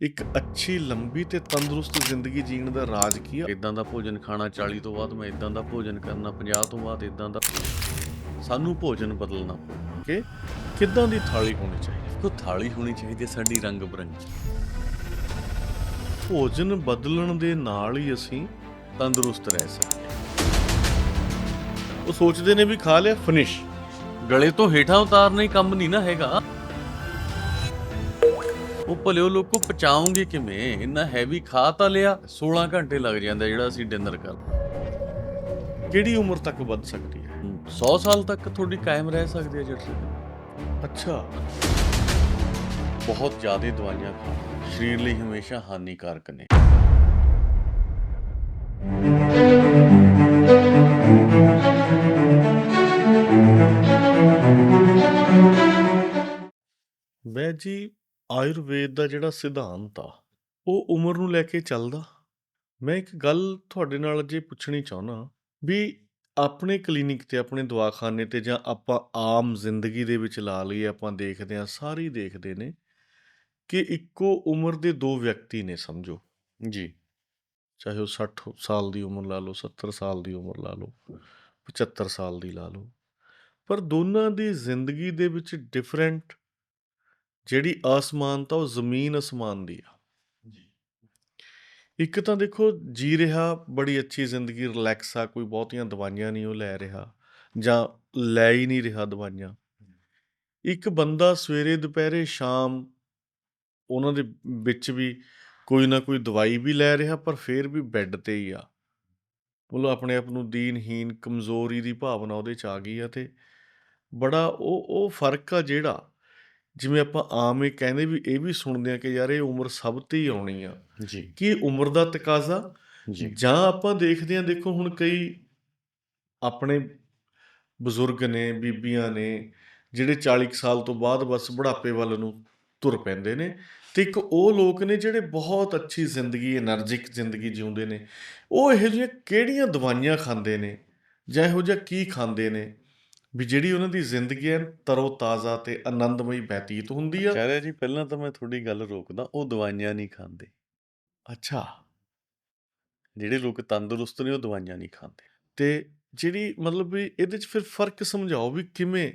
ਇੱਕ ਅੱਛੀ ਲੰਬੀ ਤੇ ਤੰਦਰੁਸਤ ਜ਼ਿੰਦਗੀ ਜੀਣ ਦਾ ਰਾਜ ਕੀ ਆ? ਇਦਾਂ ਦਾ ਭੋਜਨ ਖਾਣਾ 40 ਤੋਂ ਬਾਅਦ ਮੈਂ ਇਦਾਂ ਦਾ ਭੋਜਨ ਕਰਨਾ 50 ਤੋਂ ਬਾਅਦ ਇਦਾਂ ਦਾ ਸਾਨੂੰ ਭੋਜਨ ਬਦਲਣਾ ਕਿ ਕਿੱਦਾਂ ਦੀ ਥਾਲੀ ਹੋਣੀ ਚਾਹੀਦੀ? ਕੋ ਥਾਲੀ ਹੋਣੀ ਚਾਹੀਦੀ ਹੈ ਸਾਡੀ ਰੰਗ ਬਰੰਗੀ। ਭੋਜਨ ਬਦਲਣ ਦੇ ਨਾਲ ਹੀ ਅਸੀਂ ਤੰਦਰੁਸਤ ਰਹਿ ਸਕੀਏ ਉਹ ਸੋਚਦੇ ਨੇ ਵੀ ਖਾ ਲਿਆ ਫਿਨਿਸ਼ ਗਲੇ ਤੋਂ ਹੇਠਾਂ ਉਤਾਰਨਾ ਹੀ ਕੰਮ ਨਹੀਂ ਨਾ ਹੈਗਾ। ਉਹ ਭਲਿਓ ਲੋਕੋ ਪਚਾਉਂਗੇ ਕਿਵੇਂ? ਇੰਨਾ ਹੈਵੀ ਖਾ ਤਾਂ ਲਿਆ 16 ਘੰਟੇ ਲੱਗ ਜਾਂਦੇ ਜਿਹੜਾ ਅਸੀਂ ਡਿਨਰ ਕਰਦੇ ਕਿਹੜੀ ਉਮਰ ਤੱਕ ਵੱਧ ਸਕਦੀ ਹੈ? 100 ਸਾਲ ਤੱਕ ਤੁਹਾਡੀ ਕਾਇਮ ਰਹਿ ਸਕਦੀ ਹੈ ਜੱਟ ਅੱਛਾ। ਬਹੁਤ ਜ਼ਿਆਦਾ ਦਵਾਈਆਂ ਖਾਣਾ ਸਰੀਰ ਲਈ ਹਮੇਸ਼ਾ ਹਾਨੀਕਾਰਕ ਨੇ। ਵੈ ਜੀ ਆਯੁਰਵੇਦ ਦਾ ਜਿਹੜਾ ਸਿਧਾਂਤ ਆ, ਉਹ ਉਮਰ ਨੂੰ ਲੈ ਕੇ ਚੱਲਦਾ। ਮੈਂ ਇੱਕ ਗੱਲ ਤੁਹਾਡੇ ਨਾਲ ਜੇ ਪੁੱਛਣੀ ਚਾਹੁੰਦਾ ਵੀ ਆਪਣੇ ਕਲੀਨਿਕ ਤੇ, ਆਪਣੇ ਦਵਾਖਾਨੇ ਤੇ ਜਾਂ ਆਪਾਂ ਆਮ ਜ਼ਿੰਦਗੀ ਦੇ ਵਿੱਚ ਲਾ ਲਈਏ, ਆਪਾਂ ਦੇਖਦੇ ਹਾਂ, ਸਾਰੇ ਦੇਖਦੇ ਨੇ ਕਿ ਇੱਕੋ ਉਮਰ ਦੇ ਦੋ ਵਿਅਕਤੀ ਨੇ, ਸਮਝੋ। ਜੀ। ਚਾਹੇ ਉਹ 60 ਸਾਲ ਦੀ ਉਮਰ ਲਾ ਲਓ 70 ਸਾਲ ਦੀ ਉਮਰ ਲਾ ਲਓ 75 ਸਾਲ ਦੀ ਲਾ ਲਓ। ਪਰ ਦੋਨਾਂ ਦੀ ਜ਼ਿੰਦਗੀ ਦੇ ਵਿੱਚ ਡਿਫਰੈਂਟ ਜਿਹੜੀ ਅਸਮਾਨਤਾ ਉਹ ਜ਼ਮੀਨ ਅਸਮਾਨ ਦੀ ਆ। ਇੱਕ ਤਾਂ ਦੇਖੋ ਜੀ ਰਿਹਾ ਬੜੀ ਅੱਛੀ ਜ਼ਿੰਦਗੀ ਰਿਲੈਕਸ ਆ ਕੋਈ ਬਹੁਤੀਆਂ ਦਵਾਈਆਂ ਨਹੀਂ ਉਹ ਲੈ ਰਿਹਾ ਜਾਂ ਲੈ ਹੀ ਨਹੀਂ ਰਿਹਾ ਦਵਾਈਆਂ। ਇੱਕ ਬੰਦਾ ਸਵੇਰੇ ਦੁਪਹਿਰੇ ਸ਼ਾਮ ਉਹਨਾਂ ਦੇ ਵਿੱਚ ਵੀ ਕੋਈ ਨਾ ਕੋਈ ਦਵਾਈ ਵੀ ਲੈ ਰਿਹਾ ਪਰ ਫਿਰ ਵੀ ਬੈੱਡ ਤੇ ਹੀ ਆ। ਮਤਲਬ ਆਪਣੇ ਆਪ ਨੂੰ ਦੀਨਹੀਨ ਕਮਜ਼ੋਰੀ ਦੀ ਭਾਵਨਾ ਉਹਦੇ ਚ ਆ ਗਈ ਆ ਤੇ ਬੜਾ ਉਹ ਉਹ ਫ਼ਰਕ ਆ ਜਿਹੜਾ ਜਿਵੇਂ ਆਪਾਂ ਆਮ ਹੀ ਕਹਿੰਦੇ ਵੀ ਇਹ ਵੀ ਸੁਣਦੇ ਆ ਕਿ ਯਾਰ ਇਹ ਉਮਰ ਸਭ ਤੇ ਹੀ ਆਉਣੀ ਆ। ਜੀ। ਕੀ ਉਮਰ ਦਾ ਤਕਾਜ਼ਾ? ਜਾਂ। ਆਪਾਂ ਦੇਖਦੇ ਆ ਦੇਖੋ ਹੁਣ ਕਈ ਆਪਣੇ ਬਜ਼ੁਰਗ ਨੇ ਬੀਬੀਆਂ ਨੇ ਜਿਹੜੇ 40 ਸਾਲ ਤੋਂ ਬਾਅਦ ਬਸ ਬੁਢਾਪੇ ਵੱਲ ਨੂੰ ਤੁਰ ਪੈਂਦੇ ਨੇ ਤੇ ਇੱਕ ਉਹ ਲੋਕ ਨੇ ਜਿਹੜੇ ਬਹੁਤ ਅੱਛੀ ਜ਼ਿੰਦਗੀ એનર્ਜਿਕ ਜ਼ਿੰਦਗੀ ਜਿਉਂਦੇ ਨੇ। ਉਹ ਇਹੋ ਜਿਹੀਆਂ ਕਿਹੜੀਆਂ ਦਵਾਈਆਂ ਖਾਂਦੇ ਨੇ ਜਾਂ ਇਹੋ ਜਿਹਾ ਕੀ ਖਾਂਦੇ ਨੇ? ਵੀ ਜਿਹੜੀ ਉਹਨਾਂ ਦੀ ਜ਼ਿੰਦਗੀ ਐ ਤਰੋ ਤਾਜ਼ਾ ਤੇ ਆਨੰਦਮਈ ਬਤੀਤ ਹੁੰਦੀ ਆ। ਕਹਿ ਰਿਹਾ ਜੀ ਪਹਿਲਾਂ ਤਾਂ ਮੈਂ ਤੁਹਾਡੀ ਗੱਲ ਰੋਕਦਾ ਉਹ ਦਵਾਈਆਂ ਨਹੀਂ ਖਾਂਦੇ। ਅੱਛਾ। ਜਿਹੜੇ ਲੋਕ ਤੰਦਰੁਸਤ ਨੇ ਉਹ ਦਵਾਈਆਂ ਨਹੀਂ ਖਾਂਦੇ। ਤੇ ਜਿਹੜੀ ਮਤਲਬ ਵੀ ਇਹਦੇ ਚ ਫਿਰ ਫ਼ਰਕ ਸਮਝਾਓ ਵੀ ਕਿਵੇਂ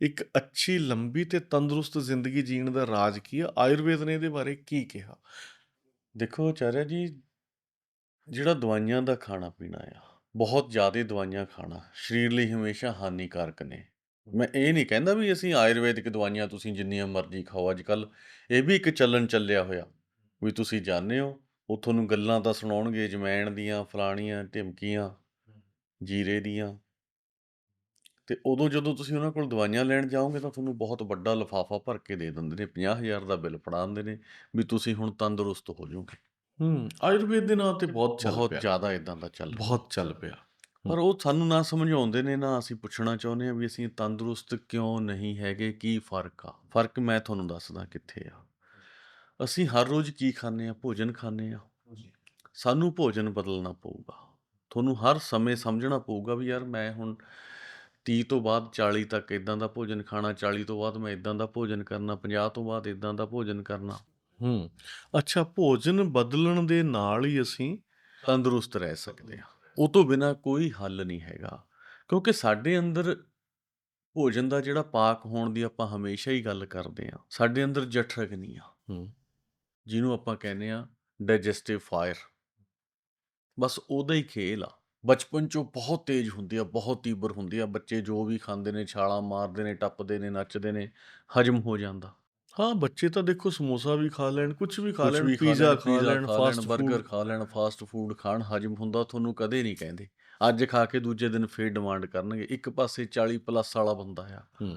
ਇੱਕ ਅੱਛੀ ਲੰਬੀ ਤੇ ਤੰਦਰੁਸਤ ਜ਼ਿੰਦਗੀ ਜੀਣ ਦਾ ਰਾਜ ਕੀ ਆ? ਆਯੁਰਵੇਦ ਨੇ ਇਹਦੇ ਬਾਰੇ ਕੀ ਕਿਹਾ? ਦੇਖੋ ਆਚਾਰਿਆ ਜੀ ਜਿਹੜਾ ਦਵਾਈਆਂ ਦਾ ਖਾਣਾ ਪੀਣਾ ਆ ਬਹੁਤ ਜ਼ਿਆਦਾ ਦਵਾਈਆਂ ਖਾਣਾ, ਸਰੀਰ ਲਈ ਹਮੇਸ਼ਾ ਹਾਨੀਕਾਰਕ ਨੇ। ਮੈਂ ਇਹ ਨਹੀਂ ਕਹਿੰਦਾ ਵੀ ਅਸੀਂ ਆਯੁਰਵੈਦਿਕ ਦਵਾਈਆਂ ਤੁਸੀਂ ਜਿੰਨੀਆਂ ਮਰਜ਼ੀ ਖਾਓ, ਅੱਜ ਕੱਲ ਇਹ ਵੀ ਇੱਕ ਚੱਲਣ ਚੱਲਿਆ ਹੋਇਆ, ਵੀ ਤੁਸੀਂ ਜਾਣਦੇ ਹੋ ਉਹ ਤੁਹਾਨੂੰ ਗੱਲਾਂ ਤਾਂ ਸੁਣਾਉਣਗੇ ਜਮੈਣ ਦੀਆਂ, ਫਲਾਣੀਆਂ, ਢਿਮਕੀਆਂ, ਜੀਰੇ ਦੀਆਂ। ਤੇ ਉਦੋਂ ਜਦੋਂ ਤੁਸੀਂ ਉਹਨਾਂ ਕੋਲ ਦਵਾਈਆਂ ਲੈਣ ਜਾਓਗੇ ਤਾਂ ਤੁਹਾਨੂੰ ਬਹੁਤ ਵੱਡਾ ਲਿਫਾਫਾ ਭਰ ਕੇ ਦੇ ਦਿੰਦੇ ਨੇ 50000 ਦਾ ਬਿੱਲ ਫੜਾ ਦਿੰਦੇ ਨੇ, ਵੀ ਤੁਸੀਂ ਹੁਣ ਤੰਦਰੁਸਤ ਹੋ ਜਾਓਗੇ। ਹੂੰ ਆਯੁਰਵੇਦ ਦੇ ਨਾਂ ਤੇ ਬਹੁਤ ਚੱਲ ਬਹੁਤ ਪਿਆ। ਜ਼ਿਆਦਾ ਇਦਾਂ ਦਾ ਚੱਲ ਰਿਹਾ ਬਹੁਤ ਚੱਲ ਪਿਆ। ਪਰ ਉਹ ਸਾਨੂੰ ਨਾ ਸਮਝਾਉਂਦੇ ਨੇ ਨਾ ਅਸੀਂ ਪੁੱਛਣਾ ਚਾਹੁੰਦੇ ਆ ਵੀ ਅਸੀਂ ਤੰਦਰੁਸਤ ਕਿਉਂ ਨਹੀਂ ਹੈਗੇ ਕੀ ਫ਼ਰਕ ਆ? ਫ਼ਰਕ ਮੈਂ ਤੁਹਾਨੂੰ ਦੱਸਦਾ ਕਿੱਥੇ ਆ। ਅਸੀਂ ਹਰ ਰੋਜ਼ ਕੀ ਖਾਂਦੇ ਆ ਭੋਜਨ ਖਾਂਦੇ ਆ ਸਾਨੂੰ ਭੋਜਨ ਬਦਲਣਾ ਪਊਗਾ। ਤੁਹਾਨੂੰ ਹਰ ਸਮੇਂ ਸਮਝਣਾ ਪਊਗਾ ਵੀ ਯਾਰ ਮੈਂ ਹੁਣ 30 ਤੋਂ ਬਾਅਦ 40 ਤੱਕ ਇਦਾਂ ਦਾ ਭੋਜਨ ਖਾਣਾ 40 ਤੋਂ ਬਾਅਦ ਮੈਂ ਇਦਾਂ ਦਾ ਭੋਜਨ ਕਰਨਾ 50 ਤੋਂ ਬਾਅਦ ਇਦਾਂ ਦਾ ਭੋਜਨ ਕਰਨਾ। ਹੂੰ। ਅੱਛਾ ਭੋਜਨ ਬਦਲਣ ਦੇ ਨਾਲ ਹੀ ਅਸੀਂ ਤੰਦਰੁਸਤ ਰਹਿ ਸਕਦੇ ਆ ਉਹ ਤੋਂ ਬਿਨਾ ਕੋਈ ਹੱਲ ਨਹੀਂ ਹੈਗਾ। ਕਿਉਂਕਿ ਸਾਡੇ ਅੰਦਰ ਭੋਜਨ ਦਾ ਜਿਹੜਾ ਪਾਕ ਹੋਣ ਦੀ ਆਪਾਂ ਹਮੇਸ਼ਾ ਹੀ ਗੱਲ ਕਰਦੇ ਆ ਸਾਡੇ ਅੰਦਰ ਜਠਰਗਨੀ ਆ। ਹੂੰ। ਜਿਹਨੂੰ ਆਪਾਂ ਕਹਿੰਦੇ ਆ ਡਾਈਜੈਸਟਿਵ ਫਾਇਰ। ਬਸ ਉਹਦਾ ਹੀ ਖੇਲ ਆ। ਬਚਪਨ ਚੋਂ ਬਹੁਤ ਤੇਜ਼ ਹੁੰਦੀ ਆ ਬਹੁਤ ਤੀਬਰ ਹੁੰਦੀ ਆ। ਬੱਚੇ ਜੋ ਵੀ ਖਾਂਦੇ ਨੇ ਛਾਲਾਂ ਮਾਰਦੇ ਨੇ ਟੱਪਦੇ ਨੇ ਨੱਚਦੇ ਨੇ ਹਜਮ ਹੋ ਜਾਂਦਾ। ਹਾਂ ਬੱਚੇ ਤਾਂ ਦੇਖੋ ਸਮੋਸਾ ਵੀ ਖਾ ਲੈਣ ਕੁਝ ਵੀ ਖਾ ਲੈਣ ਵੀ ਪੀਜ਼ਾ ਖਾ ਪੀਜ਼ਾ ਲੈਣ ਫਾਸਟ 버ਗਰ ਫੂਡ ਖਾ ਲੈਣ ਫਾਸਟ ਫੂਡ ਖਾਣ ਹਜਮ ਹੁੰਦਾ ਤੁਹਾਨੂੰ ਕਦੇ ਨਹੀਂ ਕਹਿੰਦੇ। ਅੱਜ ਖਾ ਕੇ ਦੂਜੇ ਦਿਨ ਫੇਰ ਡਿਮਾਂਡ ਕਰਨਗੇ। ਇੱਕ ਪਾਸੇ 40 ਪਲੱਸ ਵਾਲਾ ਬੰਦਾ ਆ। ਹੂੰ।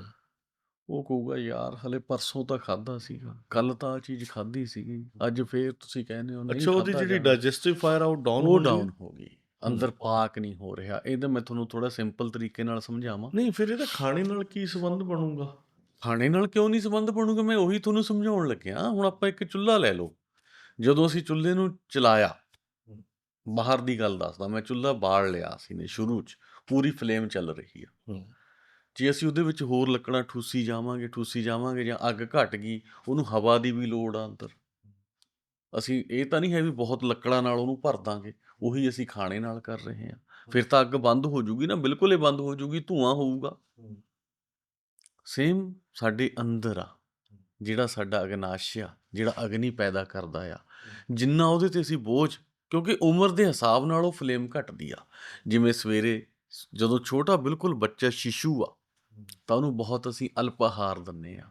ਉਹ ਕਹੂਗਾ ਯਾਰ ਹਲੇ ਪਰਸੋਂ ਤਾਂ ਖਾਦਾ ਸੀਗਾ। ਕੱਲ ਤਾਂ ਆ ਚੀਜ਼ ਖਾਧੀ ਸੀਗੀ। ਅੱਜ ਫੇਰ ਤੁਸੀਂ ਕਹਿੰਦੇ ਹੋ ਨਹੀਂ ਅੱਛਾ ਉਹਦੀ ਖਾਧਾ ਜਿਹੜੀ ਜਾਣਾ। ਡਾਈਜੈਸਟਿਵ ਫਾਇਰ ਆ ਉਹ ਡਾਊਨ ਉਹ ਡਾਊਨ ਹੋ? ਗਈ। ਅੰਦਰ ਪਾਕ ਨਹੀਂ ਹੋ ਰਿਹਾ। ਇਹਦਾ ਮੈਂ ਤੁਹਾਨੂੰ ਥੋੜਾ ਸਿੰਪਲ ਤਰੀਕੇ ਨਾਲ ਸਮਝਾਵਾਂ। ਨਹੀਂ ਫਿਰ ਇਹਦਾ ਖਾਣੇ ਨਾਲ ਕੀ ਸੰਬੰਧ ਬਣੂਗਾ? ਖਾਣੇ ਨਾਲ ਕਿਉਂ ਨਹੀਂ ਸੰਬੰਧ ਬਣੂਗਾ? ਮੈਂ ਉਹੀ ਤੁਹਾਨੂੰ ਸਮਝਾਉਣ ਲੱਗਿਆ। ਹੁਣ ਆਪਾਂ ਇੱਕ ਚੁੱਲ੍ਹਾ ਲੈ ਲਓ। ਜਦੋਂ ਅਸੀਂ ਚੁੱਲ੍ਹੇ ਨੂੰ ਚਲਾਇਆ ਬਾਹਰ ਦੀ ਗੱਲ ਦੱਸਦਾ ਮੈਂ ਚੁੱਲ੍ਹਾ ਬਾਲ ਲਿਆ ਸੀ ਨੇ ਸ਼ੁਰੂ 'ਚ। ਪੂਰੀ ਫਲੇਮ ਚੱਲ ਰਹੀ ਆ। ਹੂੰ। ਜੇ ਅਸੀਂ ਉਹਦੇ ਵਿੱਚ ਹੋਰ ਲੱਕੜਾਂ ਠੂਸੀ ਜਾਵਾਂਗੇ ਠੂਸੀ ਜਾਵਾਂਗੇ ਜਾਂ ਅੱਗ ਘਟ ਗਈ ਉਹਨੂੰ ਹਵਾ ਦੀ ਵੀ ਲੋੜ ਆ ਅੰਦਰ। ਅਸੀਂ ਇਹ ਤਾਂ ਨਹੀਂ ਹੈ ਵੀ ਬਹੁਤ ਲੱਕੜਾਂ ਨਾਲ ਉਹਨੂੰ ਭਰ ਦਾਂਗੇ। ਉਹੀ ਅਸੀਂ ਖਾਣੇ ਨਾਲ ਕਰ ਰਹੇ ਹਾਂ। ਫਿਰ ਤਾਂ ਅੱਗ ਬੰਦ ਹੋ ਜੂਗੀ ਨਾ ਬਿਲਕੁਲ ਹੀ ਬੰਦ ਹੋ ਜੂਗੀ ਧੂਆਂ ਹੋਊਗਾ। ਸੇਮ ਸਾਡੇ ਅੰਦਰ ਆ ਜਿਹੜਾ ਸਾਡਾ ਅਗਨਾਸ਼ਯ ਜਿਹੜਾ ਅਗਨੀ ਪੈਦਾ ਕਰਦਾ ਆ ਜਿੰਨਾ ਉਹਦੇ ਤੇ ਅਸੀਂ ਬੋਝ ਕਿਉਂਕਿ ਉਮਰ ਦੇ ਹਿਸਾਬ ਨਾਲ ਉਹ ਫਲੇਮ ਘਟਦੀ ਆ। ਜਿਵੇਂ ਸਵੇਰੇ ਜਦੋਂ ਛੋਟਾ ਬਿਲਕੁਲ ਬੱਚਾ ਸ਼ਿਸ਼ੂ ਆ ਤਾਂ ਉਹਨੂੰ ਬਹੁਤ ਅਸੀਂ ਅਲਪ ਆਹਾਰ ਦਿੰਨੇ ਆ।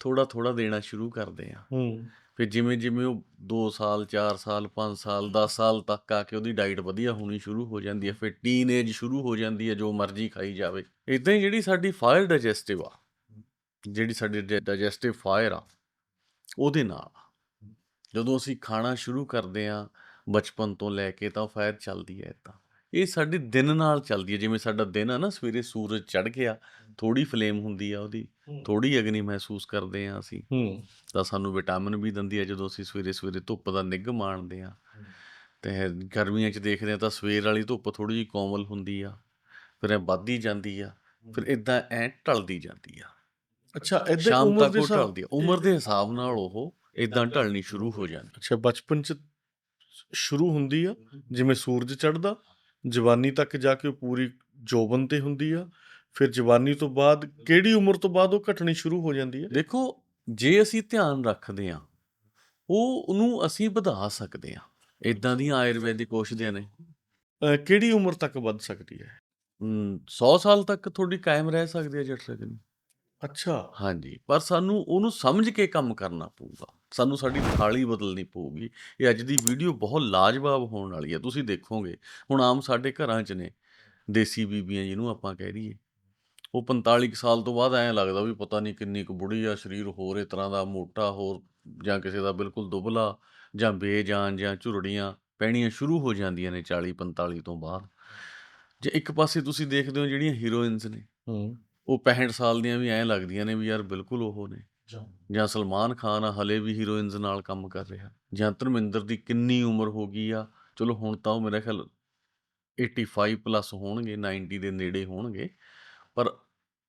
ਥੋੜਾ ਥੋੜਾ ਦੇਣਾ ਸ਼ੁਰੂ ਕਰਦੇ ਆ। ਫਿਰ ਜਿਵੇਂ ਜਿਵੇਂ ਉਹ 2 ਸਾਲ 4 ਸਾਲ 5 ਸਾਲ 10 ਸਾਲ ਤੱਕ ਆ ਕੇ ਉਹਦੀ ਡਾਈਟ ਵਧੀਆ ਹੋਣੀ ਸ਼ੁਰੂ ਹੋ ਜਾਂਦੀ ਹੈ ਫਿਰ ਟੀਨ ਏਜ ਸ਼ੁਰੂ ਹੋ ਜਾਂਦੀ ਹੈ ਜੋ ਮਰਜ਼ੀ ਖਾਈ ਜਾਵੇ। ਇਦਾਂ ਹੀ ਜਿਹੜੀ ਸਾਡੀ ਫਾਇਰ ਡਾਈਜੈਸਟਿਵ ਆ ਜਿਹੜੀ ਸਾਡੀ ਡਾਈਜੈਸਟਿਵ ਫਾਇਰ ਆ ਉਹਦੇ ਨਾਲ ਆ। ਜਦੋਂ ਅਸੀਂ ਖਾਣਾ ਸ਼ੁਰੂ ਕਰਦੇ ਆ ਬਚਪਨ ਤੋਂ ਲੈ ਕੇ ਤਾਂ ਫਾਇਰ ਚੱਲਦੀ ਹੈ ਇਦਾਂ। ਇਹ ਸਾਡੀ ਦਿਨ ਨਾਲ ਚੱਲਦੀ ਹੈ ਜਿਵੇਂ ਸਾਡਾ ਦਿਨ ਆ ਨਾ ਸਵੇਰੇ ਸੂਰਜ ਚੜ ਗਿਆ ਥੋੜੀ ਫਲੇਮ ਹੁੰਦੀ ਆ ਉਹਦੀ ਥੋੜੀ ਅਗਨੀ ਮਹਿਸੂਸ ਕਰਦੇ ਆ ਅਸੀਂ ਤਾਂ ਸਾਨੂੰ ਵਿਟਾਮਿਨ ਵੀ ਦਿੰਦੀ ਹੈ ਜਦੋਂ ਅਸੀਂ ਸਵੇਰੇ ਸਵੇਰੇ ਧੁੱਪ ਦਾ ਨਿੱਘ ਮਾਣਦੇ ਆ ਤੇ ਗਰਮੀਆਂ 'ਚ ਦੇਖਦੇ ਆ ਤਾਂ ਸਵੇਰ ਵਾਲੀ ਧੁੱਪ ਥੋੜੀ ਜਿਹੀ ਕੋਮਲ ਹੁੰਦੀ ਆ ਫਿਰ ਇਹ ਵੱਧਦੀ ਜਾਂਦੀ ਆ ਫਿਰ ਇਦਾਂ ਐ ਢਲਦੀ ਜਾਂਦੀ ਆ। ਅੱਛਾ ਏਦਾਂ ਸ਼ਾਮ ਉਮਰ ਤੱਕ ਦੇ ਉਹ ਹਿਸਾਬ ਢਲਦੀ ਆ। ਉਮਰ ਦੇ ਹਿਸਾਬ ਨਾਲ ਉਹ ਇਦਾਂ ਢਲਣੀ ਸ਼ੁਰੂ ਹੋ ਜਾਂਦੀ। ਅੱਛਾ ਬਚਪਨ ਚ ਸ਼ੁਰੂ ਹੁੰਦੀ ਆ ਜਿਵੇਂ ਸੂਰਜ ਚੜ੍ਹਦਾ ਜਵਾਨੀ ਤੱਕ ਜਾ ਕੇ ਉਹ ਪੂਰੀ ਜੋਬਨ ਤੇ ਹੁੰਦੀ ਆ ਫਿਰ ਜਵਾਨੀ ਤੋਂ ਬਾਅਦ ਕਿਹੜੀ ਉਮਰ ਤੋਂ ਬਾਅਦ ਉਹ ਘਟਣੀ ਸ਼ੁਰੂ ਹੋ ਜਾਂਦੀ ਹੈ ਦੇਖੋ ਜੇ ਅਸੀਂ ਧਿਆਨ ਰੱਖਦੇ ਆ ਉਹ ਉਹਨੂੰ ਅਸੀਂ ਵਧਾ ਸਕਦੇ ਆ। ਇਦਾਂ ਦੀਆਂ ਆਯੁਰਵੈਦਿਕ ਔਸ਼ਧੀਆਂ ਨੇ। ਅਹ ਕਿਹੜੀ ਉਮਰ ਤੱਕ ਵੱਧ ਸਕਦੀ ਹੈ? ਹਮ, 100 ਸਾਲ ਤੱਕ ਥੋੜੀ ਕਾਇਮ ਰਹਿ ਸਕਦੀ ਹੈ ਜੱਟ ਸਕਦੀ ਅੱਛਾ। ਹਾਂਜੀ ਪਰ ਸਾਨੂੰ ਉਹਨੂੰ ਸਮਝ ਕੇ ਕੰਮ ਕਰਨਾ ਪਊਗਾ। ਸਾਨੂੰ ਸਾਡੀ ਥਾਲੀ ਬਦਲਣੀ ਪਊਗੀ। ਇਹ ਅੱਜ ਦੀ ਵੀਡੀਓ ਬਹੁਤ ਲਾਜਵਾਬ ਹੋਣ ਵਾਲੀ ਹੈ। ਤੁਸੀਂ ਦੇਖੋਗੇ ਹੁਣ ਆਮ ਸਾਡੇ ਘਰਾਂ 'ਚ ਨੇ ਦੇਸੀ ਬੀਬੀਆਂ ਜਿਹਨੂੰ ਆਪਾਂ ਕਹਿ ਰਹੀਏ ਉਹ 45 ਕੁ ਸਾਲ ਤੋਂ ਬਾਅਦ ਐਂ ਲੱਗਦਾ ਵੀ ਪਤਾ ਨਹੀਂ ਕਿੰਨੀ ਕੁ ਬੁੜੀ ਆ ਸਰੀਰ ਹੋਰ ਇਸ ਤਰ੍ਹਾਂ ਦਾ ਮੋਟਾ ਹੋਰ ਜਾਂ ਕਿਸੇ ਦਾ ਬਿਲਕੁਲ ਦੁਬਲਾ ਜਾਂ ਬੇਜਾਨ ਜਾਂ ਝੁਰੜੀਆਂ ਪੈਣੀਆਂ ਸ਼ੁਰੂ ਹੋ ਜਾਂਦੀਆਂ ਨੇ 40 45 ਤੋਂ ਬਾਅਦ। ਜੇ ਇੱਕ ਪਾਸੇ ਤੁਸੀਂ ਦੇਖਦੇ ਹੋ ਜਿਹੜੀਆਂ ਹੀਰੋਇਨਸ ਨੇ ਹੂੰ। ਉਹ 65 ਸਾਲ ਦੀਆਂ ਵੀ ਐਂ ਲੱਗਦੀਆਂ ਨੇ ਵੀ ਯਾਰ ਬਿਲਕੁਲ ਉਹ ਨੇ। ਜਾਂ ਸਲਮਾਨ ਖਾਨ ਹਲੇ ਵੀ ਹੀਰੋਇਨਸ ਨਾਲ ਕੰਮ ਕਰ ਰਿਹਾ। ਜਾਂ ਧਰਮਿੰਦਰ ਦੀ ਕਿੰਨੀ ਉਮਰ ਹੋ ਗਈ ਆ ਚਲੋ ਹੁਣ ਤਾਂ ਉਹ ਮੇਰੇ ਖਿਆਲ 85 ਪਲੱਸ ਹੋਣਗੇ 90 ਦੇ ਨੇੜੇ ਹੋਣਗੇ। ਪਰ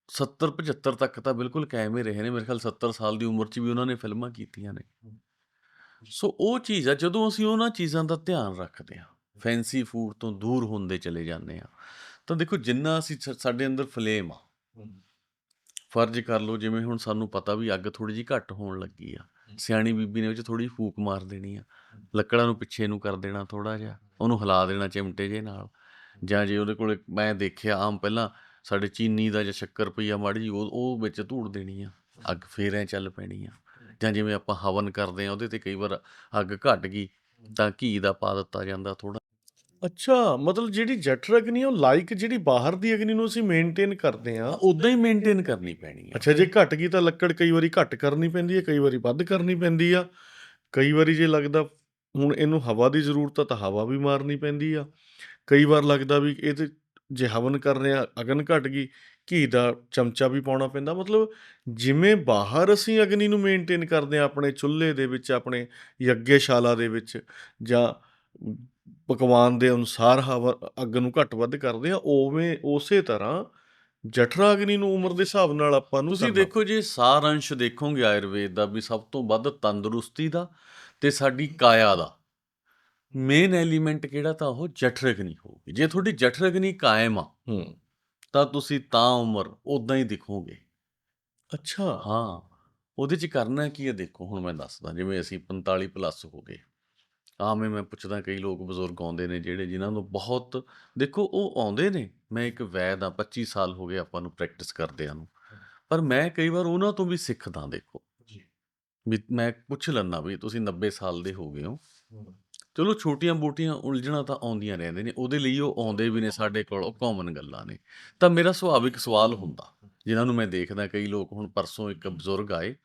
70 75 ਤੱਕ ਤਾਂ ਬਿਲਕੁਲ ਕਾਇਮ ਹੀ ਰਹੇ ਨੇ ਮੇਰੇ ਖਿਆਲ 70 ਸਾਲ ਦੀ ਉਮਰ 'ਚ ਵੀ ਉਹਨਾਂ ਨੇ ਫਿਲਮਾਂ ਕੀਤੀਆਂ ਨੇ। ਸੋ ਉਹ ਚੀਜ਼ ਆ ਜਦੋਂ ਅਸੀਂ ਉਹਨਾਂ ਚੀਜ਼ਾਂ ਦਾ ਧਿਆਨ ਰੱਖਦੇ ਆ ਫੈਂਸੀ ਫੂਡ ਤੋਂ ਦੂਰ ਹੁੰਦੇ ਚਲੇ ਜਾਂਦੇ ਆ ਤਾਂ ਦੇਖੋ ਜਿੰਨਾ ਅਸੀਂ ਸਾਡੇ ਅੰਦਰ ਫਲੇਮ ਆ ਫਰਜ਼ ਕਰ ਲਓ ਜਿਵੇਂ ਹੁਣ ਸਾਨੂੰ ਪਤਾ ਵੀ ਅੱਗ ਥੋੜੀ ਜਿਹੀ ਘੱਟ ਹੋਣ ਲੱਗੀ ਆ। ਸਿਆਣੀ ਬੀਬੀ ਨੇ ਉਹ 'ਚ ਥੋੜੀ ਫੂਕ ਮਾਰ ਦੇਣੀ ਆ। ਲੱਕੜਾਂ ਨੂੰ ਪਿੱਛੇ ਨੂੰ ਕਰ ਦੇਣਾ ਥੋੜਾ ਜਿਹਾ ਉਹਨੂੰ ਹਿਲਾ ਦੇਣਾ ਚਿਮਟੇ ਜੇ ਨਾਲ। ਜਾਂ ਜੇ ਉਹਦੇ ਕੋਲੇ ਮੈਂ ਦੇਖਿਆ ਆਮ ਪਹਿਲਾਂ ਸਾਡੇ ਚੀਨੀ ਦਾ ਜਾਂ ਸ਼ੱਕਰ ਪਈਆ ਮਾੜੀ ਜੀ ਉਹ ਉਹ ਵਿੱਚ ਧੂੜ ਦੇਣੀ ਆ। ਅੱਗ ਫੇਰ ਐ ਚੱਲ ਪੈਣੀ ਆ। ਜਾਂ ਜਿਵੇਂ ਆਪਾਂ ਹਵਨ ਕਰਦੇ ਆ ਉਹਦੇ ਤੇ ਕਈ ਵਾਰ ਅੱਗ ਘਟ ਗਈ ਤਾਂ ਘੀ ਦਾ ਪਾ ਦਿੱਤਾ ਜਾਂਦਾ ਥੋੜਾ ਅੱਛਾ ਮਤਲਬ ਜਿਹੜੀ ਜਠਰ ਅਗਨੀ ਆ, ਉਹ ਲਾਈਕ ਜਿਹੜੀ ਬਾਹਰ ਦੀ ਅਗਨੀ ਨੂੰ ਅਸੀਂ ਮੇਨਟੇਨ ਕਰਦੇ ਆ? ਉਦਾਂ ਹੀ ਮੇਨਟੇਨ ਕਰਨੀ ਪੈਣੀ ਆ। ਅੱਛਾ ਜੇ ਘਟ ਗਈ ਤਾਂ ਲੱਕੜ ਕਈ ਵਾਰੀ ਘੱਟ ਕਰਨੀ ਪੈਂਦੀ ਹੈ ਕਈ ਵਾਰੀ ਵੱਧ ਕਰਨੀ ਪੈਂਦੀ ਆ। ਕਈ ਵਾਰੀ ਜੇ ਲੱਗਦਾ ਹੁਣ ਇਹਨੂੰ ਹਵਾ ਦੀ ਜ਼ਰੂਰਤ ਆ ਤਾਂ ਹਵਾ ਵੀ ਮਾਰਨੀ ਪੈਂਦੀ ਆ। ਕਈ ਵਾਰ ਲੱਗਦਾ ਵੀ ਇਹ ਤੇ ਜੇ ਹਵਨ ਕਰ ਰਹੇ ਆ ਅਗਨ ਘਟ ਗਈ ਘੀ ਦਾ ਚਮਚਾ ਵੀ ਪਾਉਣਾ ਪੈਂਦਾ। ਮਤਲਬ ਜਿਵੇਂ ਬਾਹਰ ਅਸੀਂ ਅਗਨੀ ਨੂੰ ਮੇਨਟੇਨ ਕਰਦੇ ਆ ਆਪਣੇ ਚੁੱਲ੍ਹੇ ਦੇ ਵਿੱਚ ਆਪਣੇ ਯੱਗੇਸ਼ਾਲਾ ਦੇ ਵਿੱਚ ਜਾਂ ਪਕਵਾਨ ਦੇ ਅਨੁਸਾਰ ਅੱਗ ਨੂੰ ਘੱਟ ਵੱਧ ਕਰਦੇ ਆ ਉਵੇਂ ਉਸੇ ਤਰ੍ਹਾਂ ਜਠਰਾ ਅਗਨੀ ਨੂੰ ਉਮਰ ਦੇ ਹਿਸਾਬ ਨਾਲ ਆਪਾਂ ਨੂੰ ਤੁਸੀਂ ਦੇਖੋ ਜੇ ਸਾਰ ਅੰਸ਼ ਦੇਖੋਗੇ ਆਯੁਰਵੇਦ ਦਾ ਵੀ ਸਭ ਤੋਂ ਵੱਧ ਤੰਦਰੁਸਤੀ ਦਾ ਤੇ ਸਾਡੀ ਕਾਇਆ ਦਾ ਮੇਨ ਐਲੀਮੈਂਟ ਕਿਹੜਾ ਤਾਂ ਉਹ ਜਠਰਗਨੀ ਹੋਊਗੀ। ਜੇ ਤੁਹਾਡੀ ਜਠਰਗਨੀ ਕਾਇਮ ਆ ਹੂੰ। ਤਾਂ ਤੁਸੀਂ ਤਾਂ ਉਮਰ ਉਦਾਂ ਹੀ ਦਿਖੋਗੇ। ਅੱਛਾ। ਹਾਂ ਉਹਦੇ ਚ ਕਰਨਾ ਕੀ ਹੈ ਦੇਖੋ ਹੁਣ ਮੈਂ ਦੱਸਦਾ ਜਿਵੇਂ ਅਸੀਂ 45 ਪਲੱਸ ਹੋ ਗਏ। ਆਵੇਂ ਮੈਂ ਪੁੱਛਦਾ ਕਈ ਲੋਕ ਬਜ਼ੁਰਗ ਆਉਂਦੇ ਨੇ ਜਿਹੜੇ ਜਿਨ੍ਹਾਂ ਨੂੰ ਬਹੁਤ ਦੇਖੋ ਉਹ ਆਉਂਦੇ ਨੇ ਮੈਂ ਇੱਕ ਵੈਦ ਆ 25 ਸਾਲ ਹੋ ਗਏ ਆਪਾਂ ਨੂੰ ਪ੍ਰੈਕਟਿਸ ਕਰਦਿਆਂ ਨੂੰ। ਪਰ ਮੈਂ ਕਈ ਵਾਰ ਉਹਨਾਂ ਤੋਂ ਵੀ ਸਿੱਖਦਾ ਦੇਖੋ। ਜੀ। ਵੀ ਮੈਂ ਪੁੱਛ ਲੈਂਦਾ ਵੀ ਤੁਸੀਂ 90 ਸਾਲ ਦੇ ਹੋ ਗਏ ਹੋ। ਚਲੋ ਛੋਟੀਆਂ ਬੋਟੀਆਂ ਉਲਝਣਾ ਤਾਂ ਆਉਂਦੀਆਂ ਰਹਿੰਦੇ ਨੇ ਉਹਦੇ ਲਈ ਉਹ ਆਉਂਦੇ ਵੀ ਨੇ ਸਾਡੇ ਕੋਲ ਉਹ ਕਾਮਨ ਗੱਲਾਂ ਨੇ। ਤਾਂ ਮੇਰਾ ਸੁਭਾਵਿਕ ਸਵਾਲ ਹੁੰਦਾ ਜਿਨ੍ਹਾਂ ਨੂੰ ਮੈਂ ਦੇਖਦਾ ਕਈ ਲੋਕ ਹੁਣ ਪਰਸੋਂ ਇੱਕ ਬਜ਼ੁਰਗ ਆਏ।